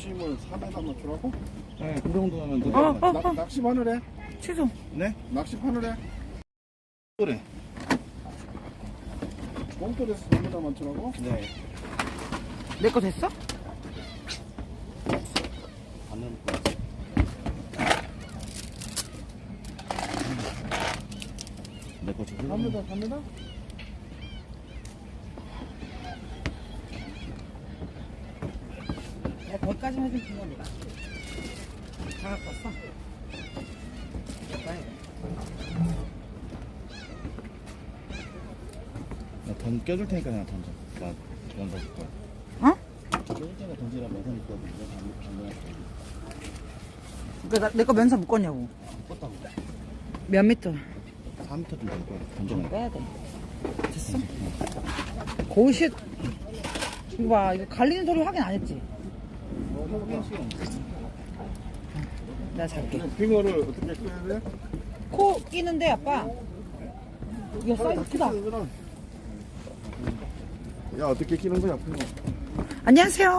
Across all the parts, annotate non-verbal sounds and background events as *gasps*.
수심을 4m 맞추라고? 네, 그 정도 하면 돼. 어, 어, 어. 낚시 바늘에? 취소. 네? 낚시 바늘에? 그래. 꽁돌에서 4m 맞추라고? 네. 내 거 됐어? 바늘 음. 내거 지금. 여기까지 해준 주머니가 다 갖고 왔어 나돈 껴줄 테니까 그냥 던져. 나돈 던질 거야 어? 껴줄 테니까 던지라 면서 묶거든. 내가 안 묶어 그니까 내거 면사 묶었냐고. 묶었다고. 몇 미터? 4미터 정도 될 거야. 던져놔 빼야 돼. 됐어? 고우씨 이거 봐 이거 갈리는 소리 확인 안 했지? 내가 잘게. 빙어를 어떻게 끄야 돼? 코 끼는데 아빠. 이거 사이즈 크다. 야 어떻게 끼는 거야 빙어? 안녕하세요.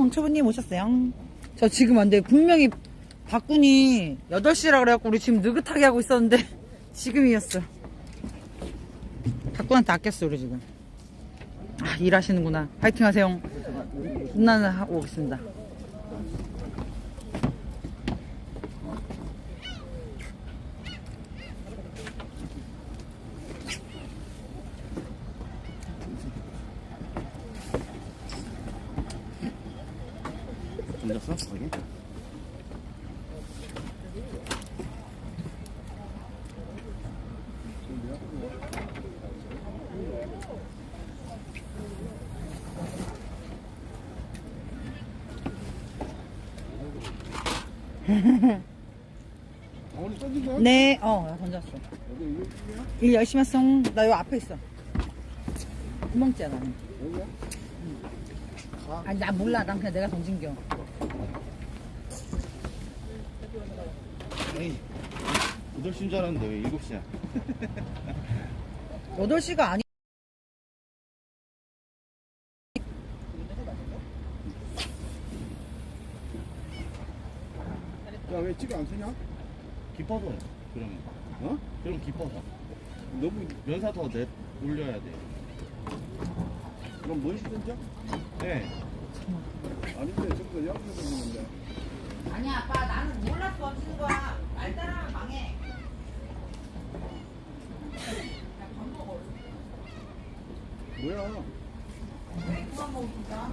엉초보님 오셨어요. 저 지금 안 돼. 분명히 박군이 8시라 그래갖고 우리 지금 느긋하게 하고 있었는데 *laughs* 지금이었어. 박군한테 아꼈어, 우리 지금. 아, 일하시는구나. 파이팅 하세요. 분난을 하고 오겠습니다. 던졌어? 거기? 던진 거야? 네, 어, 나 던졌어. 여기? 일 열심히 했어. 나요 앞에 있어. 구멍째야, 나는. 여기야? 아니, 나 몰라. 난 그냥 내가 던진 겨. 에이. 8시인 줄 알았는데 왜 7시야? 8시가 *laughs* 아니, 야왜 찌가 안 쓰냐? 깊어서 그러면. 어? 그럼 깊어서. 너무 면사 더 내, 올려야 돼. 그럼 뭔시 던져? 네. 아닌데 저기서 양쪽 던지는데 아니야, 아빠. 나는 몰랐어. 던지는 거야. 말 따라하면 망해. 뭐야? 왜 그만 먹으니까?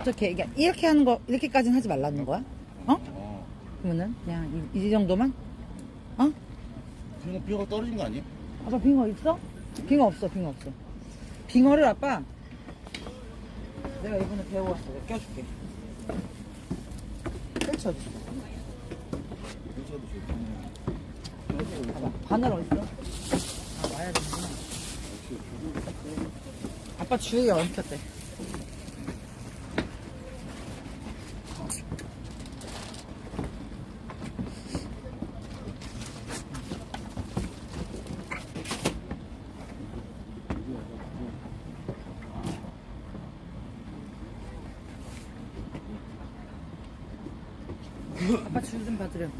어떻게 이게 이렇게 하는 거 이렇게까지는 하지 말라는 거야? 어? 어. 그러면은 그냥 이, 이 정도만? 어? 그냥 뼈가 떨어진 거 아니야? 아빠 빙어 있어? 빙어 없어 빙어 없어 빙어를 아빠 내가 이번에 배워왔어 내가 껴줄게 펼쳐줘 그렇죠. 봐봐 바늘 어딨어? 아 와야 되는구나 아빠 주위에 얹혔대 아빠 줄좀 맞추려고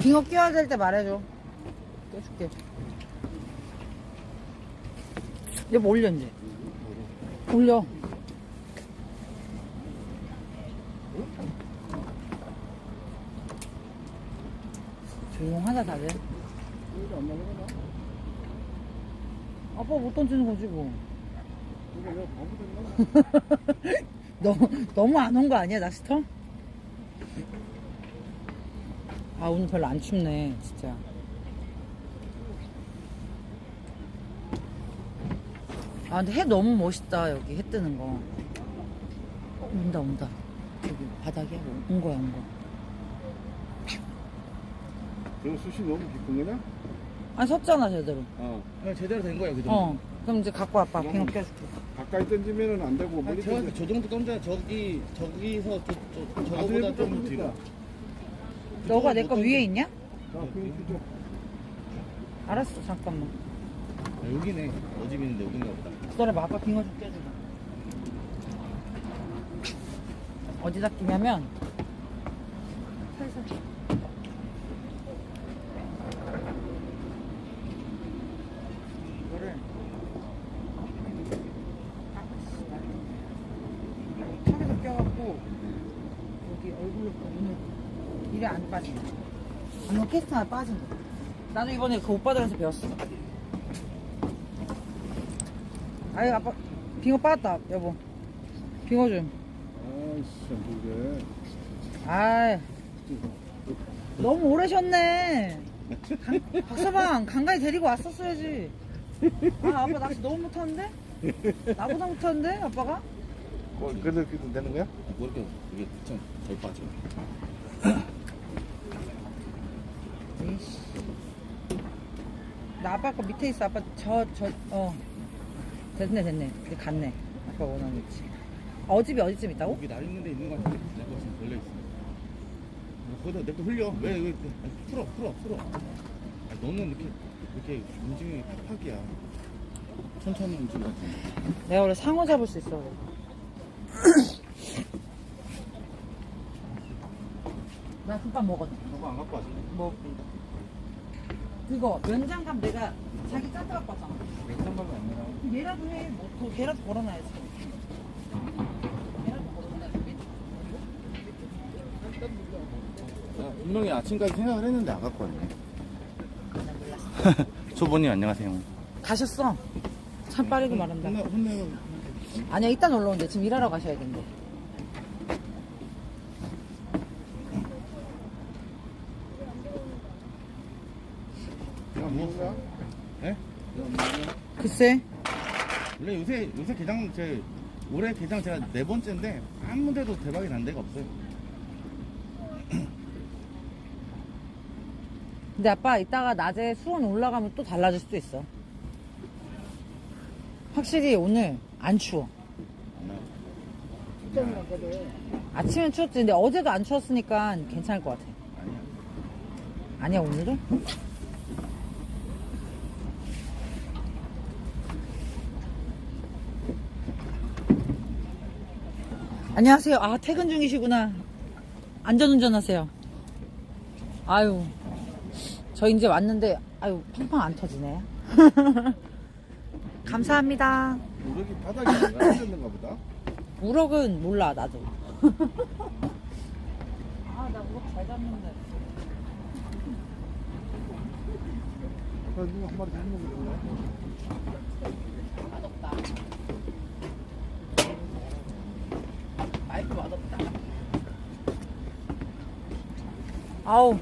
빙어 끼워야 될 때 말해줘. 껴줄게. 이제 뭐 올려, 이제. 올려. 조용하다, 다들. 안 나가나? 아빠 못 던지는 거지 뭐. 이거? *laughs* 너무 너무 안 온 거 아니야 낚시터? 아 오늘 별로 안 춥네 진짜. 아 근데 해 너무 멋있다 여기 해 뜨는 거. 어, 온다 온다. 여기 바닥에 온 거야 온 거. 저거 숱이 너무 깊은 거냐? 아니 섰잖아 제대로. 어. 아, 제대로 된 거야 그 정도. 어. 그럼 이제 갖고 와봐 빙어 껴줄게. 가까이 던지면은 안 되고 아, 멀리 제가 던져. 저 정도 던져 저기 저기서 저, 저 저거보다 좀 뒤로. 너가 내거못 위에. 있냐? 자, 그 그쪽. 알았어 잠깐만. 아, 여기네. 너집 있는데 여긴가 보다. 기다려봐 아빠 빙어 좀 껴주자. 어디다 끼냐면 살살. 이거를 턱에서 껴갖고 여기 얼굴로 눈을 이래 안 빠진다. 방금 캐스팅에 빠진 거. 나도 이번에 그 오빠들한테 배웠어. 아유 아빠 빙어 빠졌다 여보. 빙어 좀. 아이씨, 참 그게. 아 너무 오래 쉬었네. 강, 박서방 강가에 데리고 왔었어야지. 아 아빠 낚시 너무 못하는데? 나보다 못하는데 아빠가? 뭐, 그래도 되는 거야? 뭐 이렇게 이게 좀덜 빠져. 에이씨. 나 아빠 거 밑에 있어. 아빠 저, 저, 어. 됐네, 됐네. 이제 갔네. 아빠 원하는 위치. 어 집이 어디쯤 있다고? 여기 날 있는 데 있는 거 같은데 내 거 지금 걸려 있어. 아, 거기다 내 거 흘려. 왜 왜? 아니, 풀어 풀어 풀어. 아, 너는 이렇게 이렇게 움직임이 팍팍이야. 천천히 움직여야지. 내가 원래 상어 잡을 수 있어. 나 국밥 먹었네. 저거 안 갖고 왔어. 먹을게. 그거, 면장갑 내가 자기 짠 갖고 왔잖아. 맥상가가 아니라. 얘라도 해. 뭐, 더 걔라도 걸어놔야지. 걔라도 걸어놔야지. 나 분명히 아침까지 생각을 했는데 안 갖고 왔네. *laughs* 초보님 안녕하세요. 가셨어. 참 빠르게 말한다. 혼내 혼내. 아니야, 이따 놀러 온대. 지금 일하러 가셔야 된대. 야, 뭐야? 예? 글쎄. 원래 요새 요새 개장 제 올해 개장 제가 네 번째인데 아무 데도 대박이 난 데가 없어요. 근데 아빠 이따가 낮에 수온 올라가면 또 달라질 수도 있어. 확실히 오늘 안 추워. 아침엔 추웠지. 근데 어제도 안 추웠으니까 괜찮을 것 같아. 아니야. 아니야, 오늘은? 안녕하세요. 아, 퇴근 중이시구나. 안전운전 하세요. 아유, 저 이제 왔는데, 아유, 팡팡 안 터지네. *laughs* 감사합니다. 우럭이 바닥에 안 떨어졌는가 보다. 우럭은 몰라, 나도. 아, 나 우럭 잘 잡는데. 아까 누가 한 마리 잡는 거 같은데? 맛없다. 맛없다. 아우,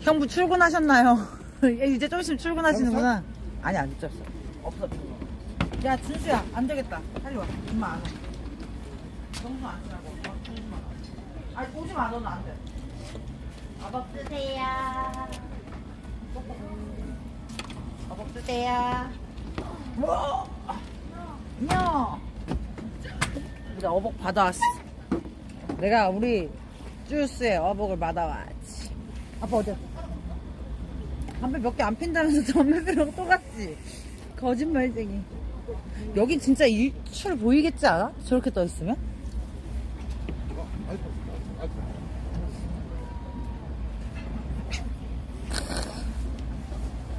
형부 출근하셨나요? *laughs* 이제 좀 있으면 출근하시는구나. 아니, 안 늦었어. 없어. 야, 준수야, 안 되겠다. 빨리 와. 엄마 안 와. 정수 안 쓰라고. 아니, 오지 마, 너는 안 돼. 아밥 드세요. 아밥 드세요. 우와! 우리 어복 받아왔어. 내가 우리 주스의 어복을 받아왔지. 아빠 어제 담배 몇 개 안 핀다면서 담배 피러 또 갔지? 거짓말쟁이. 여긴 진짜 일출 보이겠지 않아? 저렇게 떠 있으면?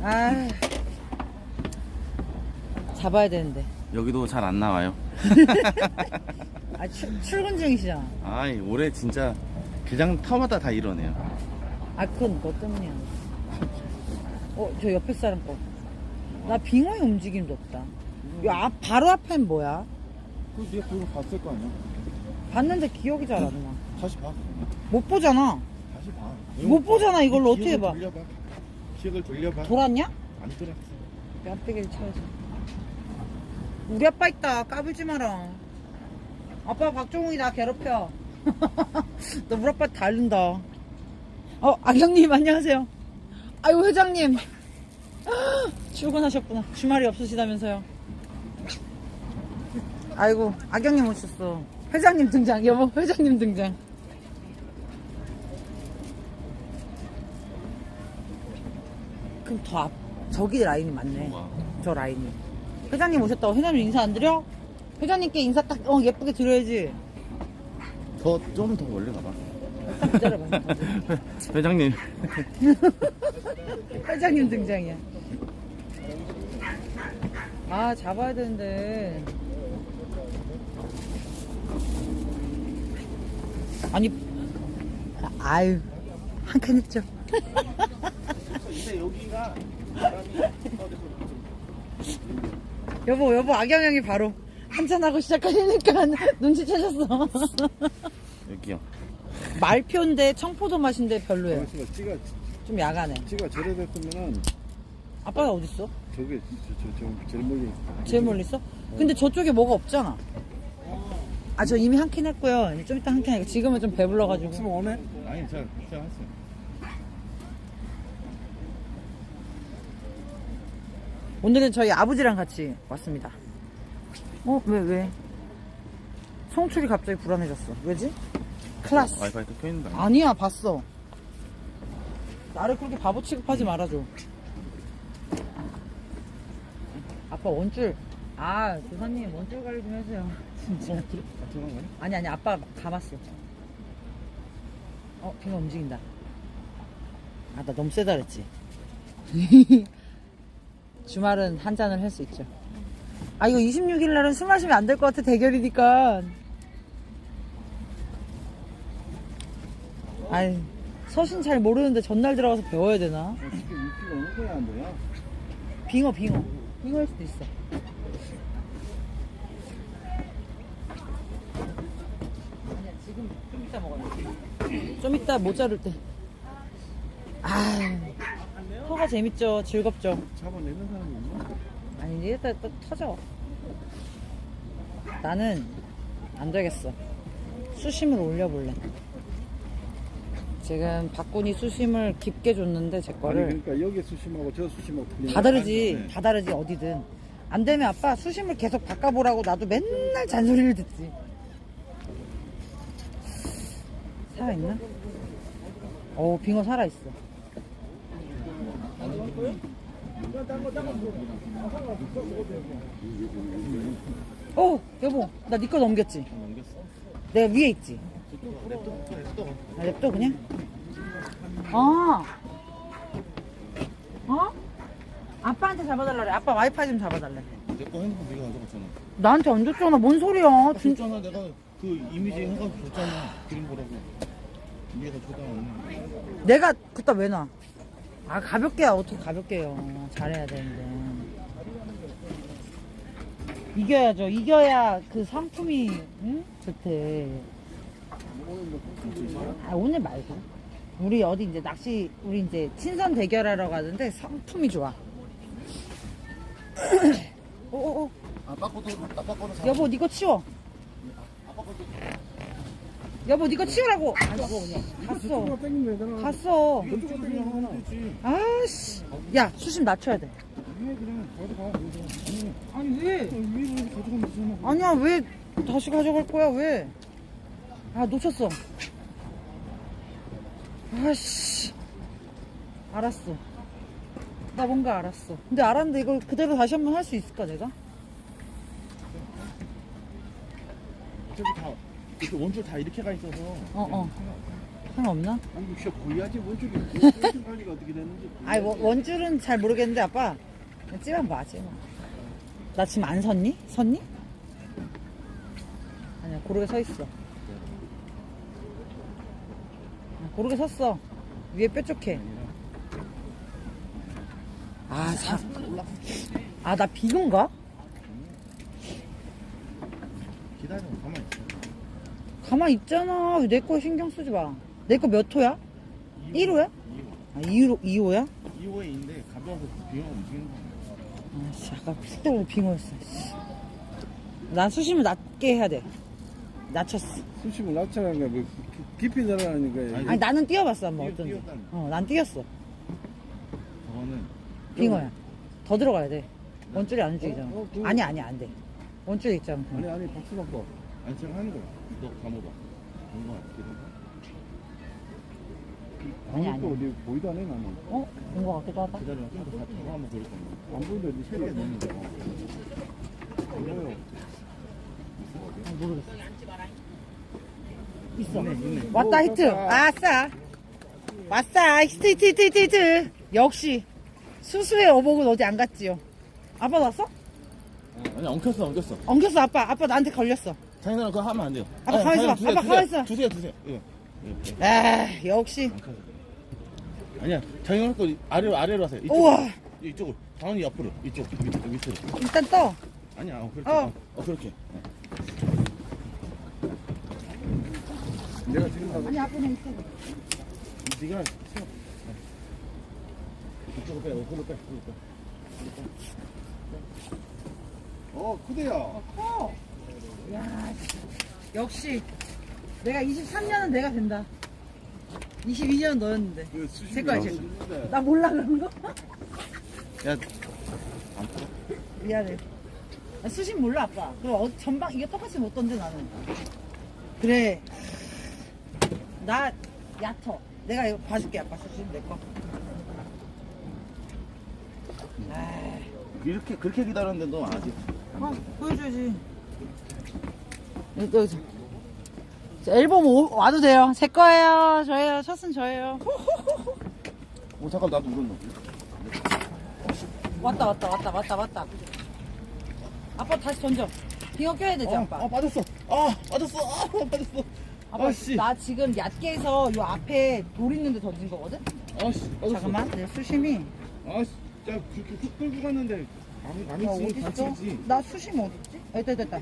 아, 잡아야 되는데. 여기도 잘 안 나와요. *laughs* 아, 출, 출근 중이시잖아. 아이 올해 진짜 개장 터마다 다 이러네요. 아, 그건 너 때문이야. 어, 저 옆에 사람 거. 나 빙어의 움직임도 없다. 요 앞, 바로 앞엔 뭐야? 그 네가 그거 봤을 거 아니야? 봤는데 기억이 잘 안 나. 다시 봐. 못 보잖아. 다시 봐. 못 보잖아, 이걸로 어떻게 기억을 봐. 돌려봐. 기억을 돌려봐. 돌았냐? 안 돌았어. 뺨때기를 쳐야지. 우리 아빠 있다. 까불지 마라. 아빠 박종훈이 나 괴롭혀. *laughs* 너 우리 아빠 달린다. 어, 악영님 안녕하세요. 아유 회장님. *gasps* 출근하셨구나. 주말이 없으시다면서요. 아이고 악영님 오셨어. 회장님 등장. 여보 회장님 등장. 그럼 더 앞, 저기 라인이 맞네. 저 라인이. 회장님 오셨다고 회장님 인사 안 드려? 회장님께 인사 딱, 어, 예쁘게 드려야지. 더, 좀더 원래 가봐. 딱 기다려봐. 회장님. 회장님 등장이야. 아, 잡아야 되는데. 아니, 아, 아유, 한 칸. 근데 여기가 여보, 여보, 악영영이 바로 한잔하고 시작하니까 *laughs* 눈치채셨어. 여기요. 말표인데 청포도 맛인데 별로예요. 찌가 좀 야가네. 찌가 저래 됐으면은 아빠가 어딨어? 저기 저 저 저, 제일 멀리 있어. 제일 멀리 있어? 근데 저쪽에 뭐가 없잖아. 아, 저 이미 한 캔 했고요. 이제 좀 이따 한 캔 하고 지금은 좀 배불러가지고. 오네. 아니, 제가, 제가 했어요. 오늘은 저희 아버지랑 같이 왔습니다. 어, 왜, 왜? 송출이 갑자기 불안해졌어. 왜지? 클라스. 와이파이 또 켜있는 거 아니야? 봤어. 나를 그렇게 바보 취급하지 말아줘. 아빠 원줄. 아, 조사님 원줄 관리 좀 해주세요. 진짜. 들어간 거야? 아니, 아니, 아빠 감았어. 어, 빙어 움직인다. 아, 나 너무 세다 그랬지. *laughs* 주말은 한 잔을 할 수 있죠. 아, 이거 26일 날은 술 마시면 안 될 것 같아, 대결이니까. 아이, 서신 잘 모르는데 전날 들어가서 배워야 되나? 어, 지금 육기가 어느 거야 안 돼요? 빙어, 빙어. 빙어일 수도 있어. 아니야, 지금 좀 이따 먹어야지. 좀 이따 못 자를 때. 아, 터가 재밌죠? 즐겁죠? 잡아내는 사람이 있나? 아니, 일단 또 터져. 나는 안 되겠어. 수심을 올려볼래. 지금 박군이 수심을 깊게 줬는데 제 아니 거를 그러니까 여기 수심하고 저 수심하고 다. 다르지 네. 다 다르지 어디든 안 되면 아빠 수심을 계속 바꿔보라고 나도 맨날 잔소리를 듣지 살아있나? 어 빙어 살아있어 어 여보 나 네 거 넘겼지? 넘겼어. 내가 위에 있지? 냅둬, 냅둬. 아, 냅둬 그냥? 아 어? 아빠한테 잡아달라 그래 아빠 와이파이 좀 잡아달래 내거 핸드폰 네가 가져갔잖아. 나한테 안 줬잖아. 뭔 소리야? 진짜. 줬잖아, 내가 그 이미지 해가지고 줬잖아. 그림 보라고. 네가 줬잖아. 내가 그따 왜 놔? 아 가볍게야 어떻게 가볍게요? 잘해야 되는데. 이겨야죠. 이겨야 그 상품이 응? 좋대. 아 오늘 말고. 우리 어디 이제 낚시 우리 이제 친선 대결하러 가는데 상품이 좋아. 오오오 아빠 거도, 아빠 거도 사. 여보 니거 치워. 여보 니거 치우라고. 갔어 그냥. 갔어. 되잖아. 갔어. 이쪽으로 되지. 아씨. 야, 수심 낮춰야 돼. 위에 그냥 가져가. 아니 아니, 왜? 위에 이렇게 가져가면 되잖아. 아니야, 왜 다시 가져갈 거야, 왜? 아, 놓쳤어. 아씨. 알았어. 나 뭔가 알았어. 근데 알았는데 이걸 그대로 다시 한번 할 수 있을까, 내가? 저기 다, 원줄 다 이렇게 가 있어서. 어, 어. 상관없나? 아니 이거 진짜 보여야지 원줄이 *laughs* 원줄 관리가 어떻게 되는지. 아니, 원- 원줄은 잘 모르겠는데, 아빠. 그냥 찌만 봐, 찌만. 나 지금 안 섰니? 섰니? 아니야, 고르게 서 있어. 고르게 섰어. 위에 뾰족해. 아, 사. 아, 나 비근가? 기다려 가만히 가만히 있잖아. 왜내거 신경 쓰지 마. 내 거 몇 호야? 1호야? 2호 아, 2호, 2호야? 2호에 있는데 가벼워서 비용 움직이는 거야 아, 씨, 아까 쑥대로 빙어였어. 씨. 난 수심을 낮게 해야 돼. 낮췄어. 수심을 낮춰라는 거야. 뭐 기- 깊이 내려가는 거야. 아니, 아니, 나는 뛰어봤어, 한번 뛰어- 어쩐지. 뛰었다니. 어, 난 뛰었어. 저거는 빙어야. 더 들어가야 돼. 원줄이 안 움직이잖아. 어, 어, 그- 아니, 아니, 안 돼. 원줄이 있잖아. 아니 아니 박수 받고. 아니 제가 하는 거야 너 감아봐 뭔가 기다려 아니, 아니. 어디 보이도 않네 나는. 어? 본거 같기도 하다. 기다려 좀더 저거 한번 고를 건데 안 보이는데 어디 넣는 거 뭐예요? 아, 모르겠어. 있어. 있네 있네 왔다, 오, 히트. 아싸. 왔어. 히트, 히트, 히트, 히트, 히트. 역시. 수수의 어복은 어디 안 갔지요. 아빠 왔어? 아니 엉켰어 엉켰어 엉켰어, 아빠. 아빠 나한테 걸렸어. 장인어른 그거 하면 안 돼요 아빠 아니, 가만히 있어 봐. 장인어른 아빠 가만히 있어. 주세요 주세요 이거 아, 역시. 아니야 장인어른 거 아래로 아래로 하세요 이쪽으로 우와. 이쪽으로 당연히 옆으로 이쪽 밑으로 밑으로 일단 떠. 아니야 어 그렇게 어. 어, 어 그렇게 어. 내가 지금 가서 아니, 아빠는 있어. 네가 세워 어. 이쪽으로 빼 옆으로 빼 옆으로 빼 어 크대야. 커. 야, 씨. 역시. 내가 23년은 내가 된다. 22년은 너였는데. 그 색깔 나오고 제- 있는데. 나 몰라, 그런 거? 야 안 풀어 미안해. 나 수심 몰라, 아빠. 그럼 어, 전방, 이게 똑같이 못 던져, 나는. 그래. 나 얕어. 내가 이거 봐줄게, 아빠. 수심 내 거. 아, 이렇게 그렇게 기다렸는데 너 아직 어, 보여줘야지. 여기, 앨범 오, 와도 돼요. 제 거예요. 저예요. 첫은 저예요. 어 잠깐 나도 울었노 왔다, 왔다, 왔다, 왔다, 왔다. 아빠 다시 던져. 빙어 껴야 되지, 아빠. 아 빠졌어 아 빠졌어 아 빠졌어 아빠, 아씨 나 지금 얕게 해서 요 앞에 돌 있는데 던진 거거든? 아씨 빠졌어 잠깐만, 내 수심이. 아씨 야 그렇게 훅 끌고 갔는데 아니 야, 아니지 어딨어? 나 수심 어딨지? 아, 됐다, 됐다.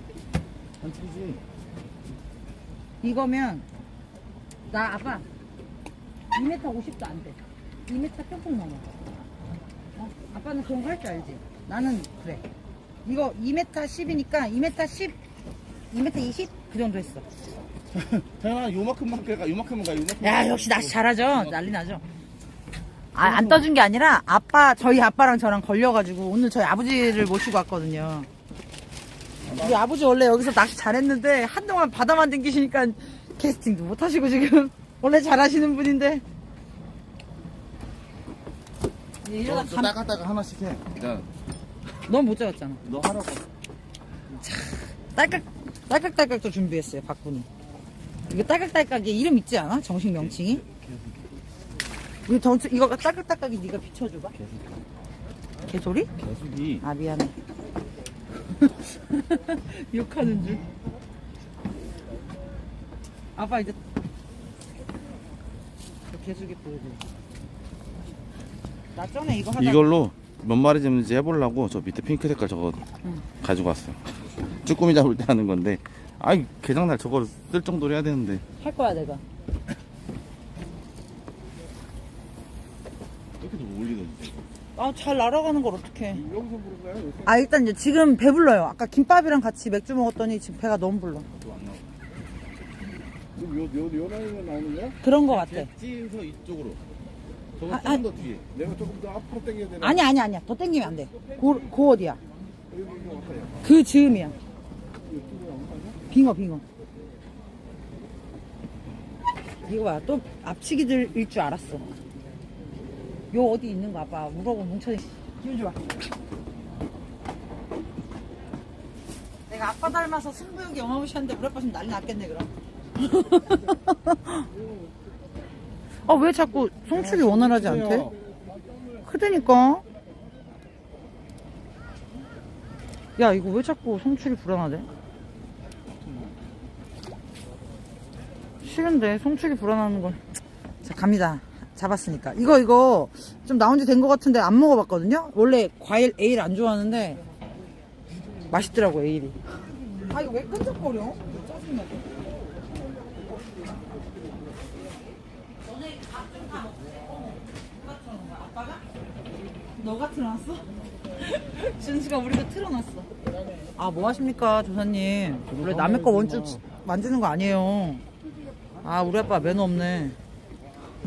반칙이지 이거면, 나 아빠, 2m 50도 안 돼. 2m 조금 넘어. 어? 아빠는 그런 거 할 줄 알지? 나는 그래. 이거 2m 10이니까 2m 10, 2m 20? 그 정도 했어. *laughs* 태연아 요만큼만 가 요만큼만 가 요만큼 야, 역시 낚시 잘하죠? 난리 나죠? 아, 안 떠준 게 아니라 아빠, 저희 아빠랑 저랑 걸려가지고 오늘 저희 아버지를 모시고 왔거든요. 우리 아버지 원래 여기서 낚시 잘했는데 한동안 바다만 댕기시니까 캐스팅도 못 하시고 지금 *laughs* 원래 잘하시는 분인데. 이러다 너 감, 따가따가 하나씩 해 야, 넌못 잡았잖아. 너 하라고 딸깍, 딸깍딸깍도 준비했어요, 박군이. 이거 딸깍딸깍이 이름 있지 않아? 정식 명칭이? 정 이거 딸깍딸깍이 네가 비춰줘봐. 개소리? 개수기 아 미안해. *laughs* 욕하는 줄. 아빠 이제 저 개수기 보여줘. 나 전에 이거 하다. 이걸로 몇 마리 잡는지 해보려고 저 밑에 핑크 색깔 저거 응. 가지고 왔어요 쭈꾸미 잡을 때 하는 건데 아이 개장날 저거를 쓸 정도로 해야 되는데 할 거야 내가. 이렇게 좀 올리던지 아 잘 날아가는 걸 어떡해. 여기서 부른 거야? 여기서? 아 일단 이제 지금 배불러요. 아까 김밥이랑 같이 맥주 먹었더니 지금 배가 너무 불러. 또안 나와 지금 요, 요, 요 라인에 나오는 거야? 그런 거 같아. 찌에서 이쪽으로 저거 아, 조금 아. 더 뒤에 내가 조금 더 앞으로 당겨야 되나? 아니 아니 아니야. 더 땡기면 안 돼. 고, 고 어디야? 여기. 그 즈음이야. 이쪽으로 안 가냐? 빙어 빙어. 이거 봐. 또 앞치기들일 줄 알았어. 요 어디 있는 거 아빠 물어보 뭉쳐니. 기분 좋아. 내가 아빠 닮아서 승부욕이 어마무시한데 우리 아빠 지금 난리 났겠네 그럼. *laughs* 아 왜 자꾸 송출이 원활하지 않대? 크다니까. 야 이거 왜 자꾸 송출이 불안하대? 싫은데 송출이 불안하는 걸. 자 갑니다. 잡았으니까. 이거, 이거 좀 나온 지 된 것 같은데 안 먹어봤거든요? 원래 과일 에일 안 좋아하는데 맛있더라고, 에일이. 아, 이거 왜 끈적거려? 짜증나게. 너가 틀어놨어? 준수가 우리가 틀어놨어. 아, 뭐 하십니까, 조사님. 원래 남의 거 원주 만지는 거 아니에요. 아, 우리 아빠 매너 없네.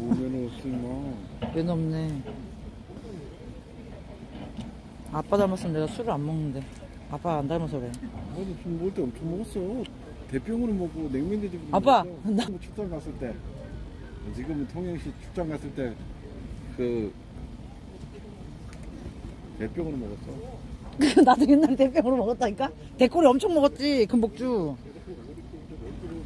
오면은 없으면 매너 없네. 아빠 닮았으면 내가 술을 안 먹는데. 아빠 안 닮아서 그래. 나도 술 먹을 때 엄청 먹었어. 대병으로 먹고 냉면 돼지고 아빠, 먹었어. 나- 뭐 출장 갔을 때 지금은 통영시 출장 갔을 때 그 대병으로 먹었어. *laughs* 나도 옛날에 대병으로 먹었다니까? 대꼬리 엄청 먹었지, 금복주.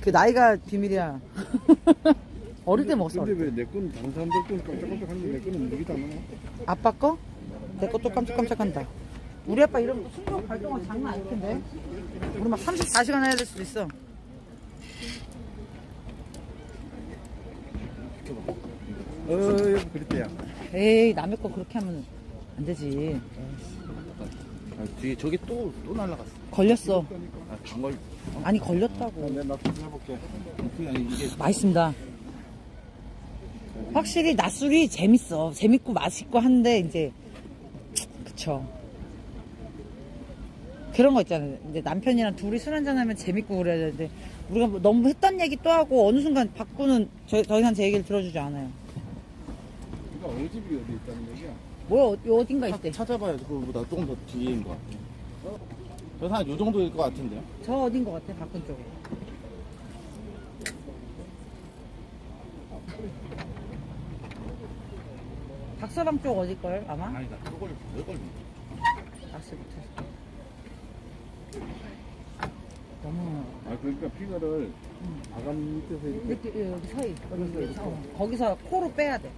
그 나이가 비밀이야. *laughs* 어릴 때 먹었어. 근데. 왜내 거는 다른 사람들 거는 깜짝깜짝한데 내 거는 먹이도 안 하나? 아빠 거? 내 것도 깜짝깜짝한다. 우리 아빠 또 순간 발동은 장난 아닐 텐데. 우리 막 34시간 해야 될 수도 있어. 어, 여보 그랬대야. 에이, 남의 거 그렇게 하면 안 되지. 아, 뒤에 저기 또, 또 날라갔어. 걸렸어. 아, 방걸. 아니, 걸렸다고. 내가 납품 해볼게. 그게 아니, 이게. 맛있습니다. 확실히 낮술이 재밌어. 재밌고 맛있고 한데 이제 그쵸. 그런 거 있잖아요. 이제 남편이랑 둘이 술 한잔하면 재밌고 그래야 되는데 우리가 뭐 너무 했던 얘기 또 하고 어느 순간 바꾸는 저, 더 이상 제 얘기를 들어주지 않아요. 그러니까 어느 집이 어디 있다는 얘기야? 뭐야 어- 어딘가 있대. 찾아봐야지. 그거보다 조금 더 뒤에인 것 같아. 그래서 한요 정도일 것 같은데요? 저 어딘 것 같아 바꾼 쪽에. 박서방 쪽 어딜 걸 아마? 아니다. 그걸, 그걸. 낚시 못해서. 너무 아 그러니까 핑어를 아감 밑에서 이렇게 이렇게 여기 서이 여기 서 거기서 코로 빼야 돼.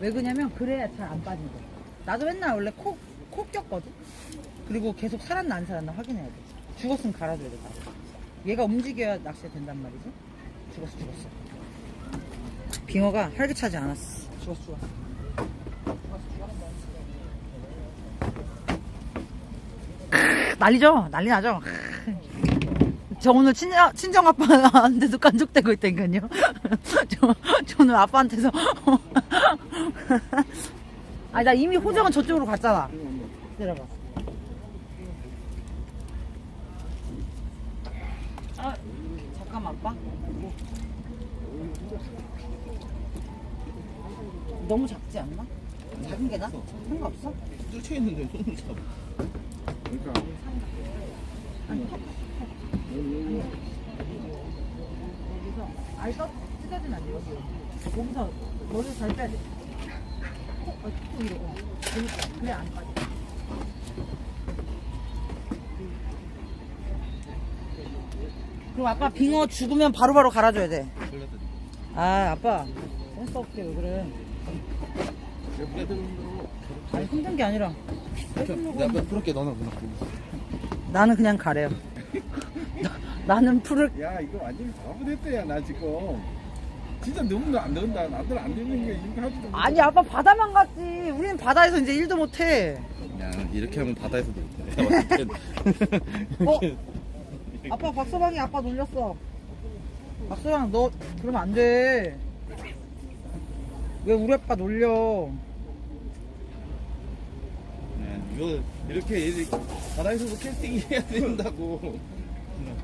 왜 그러냐면 그래야 잘 안 빠진대. 나도 맨날 원래 코, 코 꼈거든? 그리고 계속 살았나 안 살았나 확인해야 돼. 죽었으면 갈아줘야 돼, 바로. 얘가 움직여야 낚시가 된단 말이지. 죽었어, 죽었어. 빙어가 활기차지 않았어. 죽었어, 죽었어. 난리죠? 난리 나죠? 저 오늘 친정, 친정 아빠한테도 깐족되고 있다니까요. *laughs* 저, 저 오늘 아빠한테서. *laughs* 아니, 나 이미 호정은 저쪽으로 갔잖아. 내려봐. 아, 잠깐만, 아빠. 너무 작지 않나? 작은 게 나? 상관없어? 뚫쳐있는데 손을 잡아. 그러니까 아니, 턱. 여기서 알 떠, 찢어지면 안 돼, 여기. 여기. 여기서 머리를 잘 빼야 돼. 코, 어, 코 위로. 어. 여기, 그래, 안 빠져. 그리고 아빠 빙어 죽으면 바로바로 갈아줘야 돼. 아, 아빠. 센스 없게 왜 그래. 아니, 힘든 게 아니라. 내가 풀을게, 너는 그냥. 나는 그냥 가래요. 나- 나는 풀을 야 이거 완전히 바보 됐다 야나 지금 진짜 너무 안 넣는다 나들 안 되는 게 이거 하지도 못해. 아니 아빠 바다만 갔지 우리는 바다에서 이제 일도 못해 야, 이렇게 하면 바다에서도 못해. *laughs* *laughs* 어? 아빠 박서방이 아빠 놀렸어 박서방 너 그러면 안돼 왜 우리 아빠 놀려 네, 이거 이렇게 바다에서도 캐스팅 해야 된다고.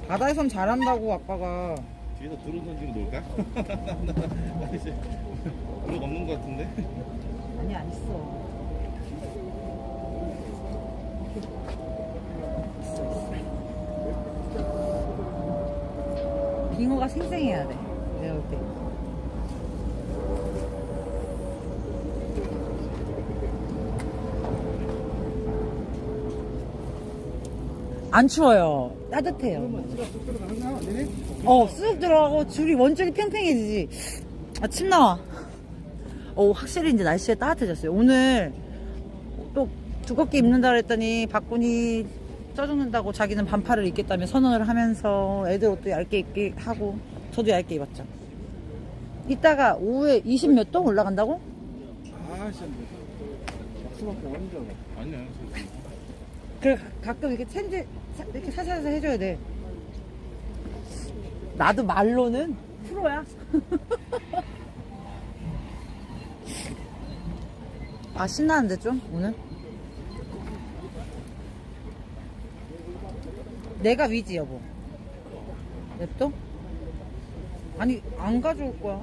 바다에선 잘한다고 아빠가 뒤에서 드론 던지고 놀까? *laughs* 나 이제 없는 것 같은데? 아니 안 있어 있어 있어 빙어가 생생해야 돼 내가 볼때 안 추워요 따뜻해요 어, 쑥 들어가고 줄이 원줄이 팽팽해지지. 아, 침 나와. 어, 확실히 이제 날씨가 따뜻해졌어요. 오늘 또 두껍게 입는다 그랬더니 박군이 쪄죽는다고 자기는 반팔을 입겠다며 선언을 하면서 애들 옷도 얇게 입게 하고 저도 얇게 입었죠. 이따가 오후에 20몇도 올라간다고? 아니야. 그래 가끔 이렇게 챔질 사- 이렇게 살살살 해줘야 돼. 나도 말로는 프로야. *laughs* 아 신나는데 좀 오늘? 내가 위지 여보. 냅둬? 아니 안 가져올 거야.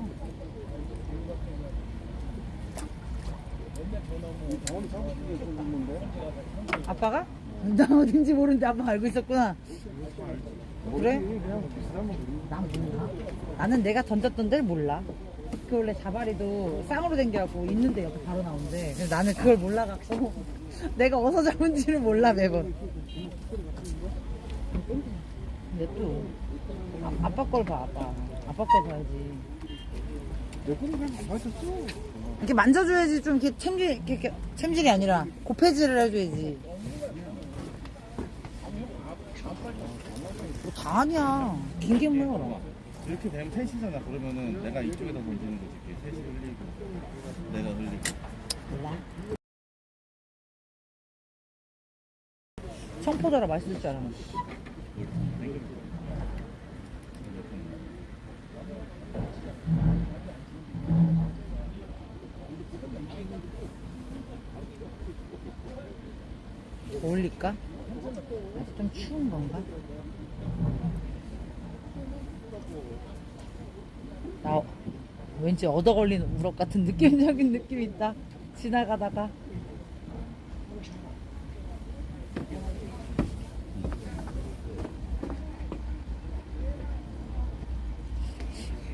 아빠가? 나 어딘지 모르는데 아빠 알고 있었구나. 그래? 그냥 비슷한 난 몰라. 나는 내가 던졌던 데를 몰라. 그 원래 자바리도 쌍으로 댕겨갖고 있는데 옆에 바로 나오는데 그래서 나는 그걸 몰라갖고 *laughs* 내가 어디서 잡은지를 몰라 매번. 근데 또 아, 아빠 걸 봐 아빠. 아빠 걸 봐야지. 이렇게 만져줘야지 좀 이렇게 챔질 이렇게, 이렇게 챔질이 아니라 고패질을 해줘야지. 뭐 다 아니야. 긴 게 뭐야. 이렇게 되면 셋이잖아. 그러면은 내가 이쪽에다 던지는 거지. 이렇게 셋이 흘리고 내가 흘리고. 몰라. 청포도라 맛있을 줄 알았는데. 더 올릴까? 좀 추운 건가? 나 왠지 얻어 걸린 우럭 같은 느낌적인 느낌이 있다. 지나가다가.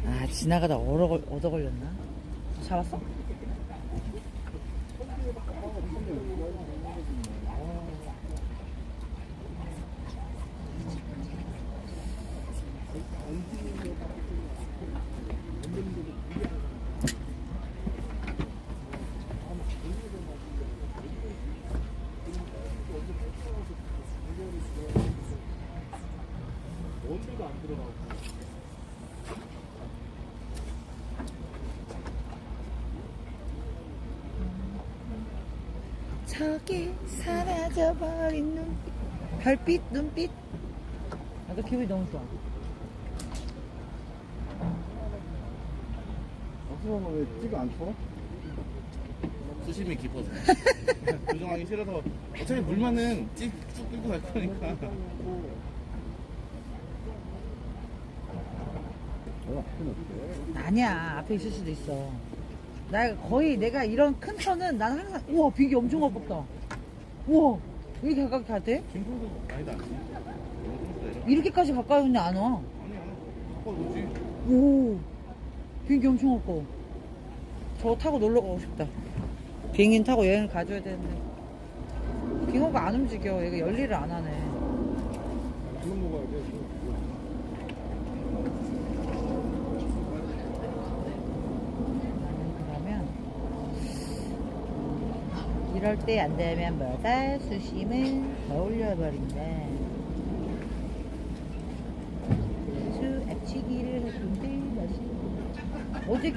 아, 지나가다 얻어, 걸- 얻어 걸렸나? 잡았어? 저기 사라져버린 눈빛 별빛 눈빛 나도 기분이 너무 좋아 박수방은 왜 찌가 안 추워? 수심이 깊어서. *laughs* 조정하기 싫어서 어차피 물만은 쭉 끌고 갈 거니까. 아니야 앞에 있을 수도 있어 나 거의 내가 이런 큰 터는 나는 항상 우와 비행기 엄청 가깝다 우와 왜 이렇게 가깝게 가대? 김포도 아니다. 너무 좀 내려. 이렇게까지 가까이 오는데 안 와. 아니야. 아까 뭐지? 오 비행기 엄청 가까워 저거 타고 놀러 가고 싶다 비행기 타고 여행을 가줘야 되는데 빙어가 안 움직여 얘가 열일을 안 하네 라면 먹어야 돼. 나는 그러면 이럴 때 안 되면 뭐다 수심을 더 올려버린다 수 앞치기를 다시 어제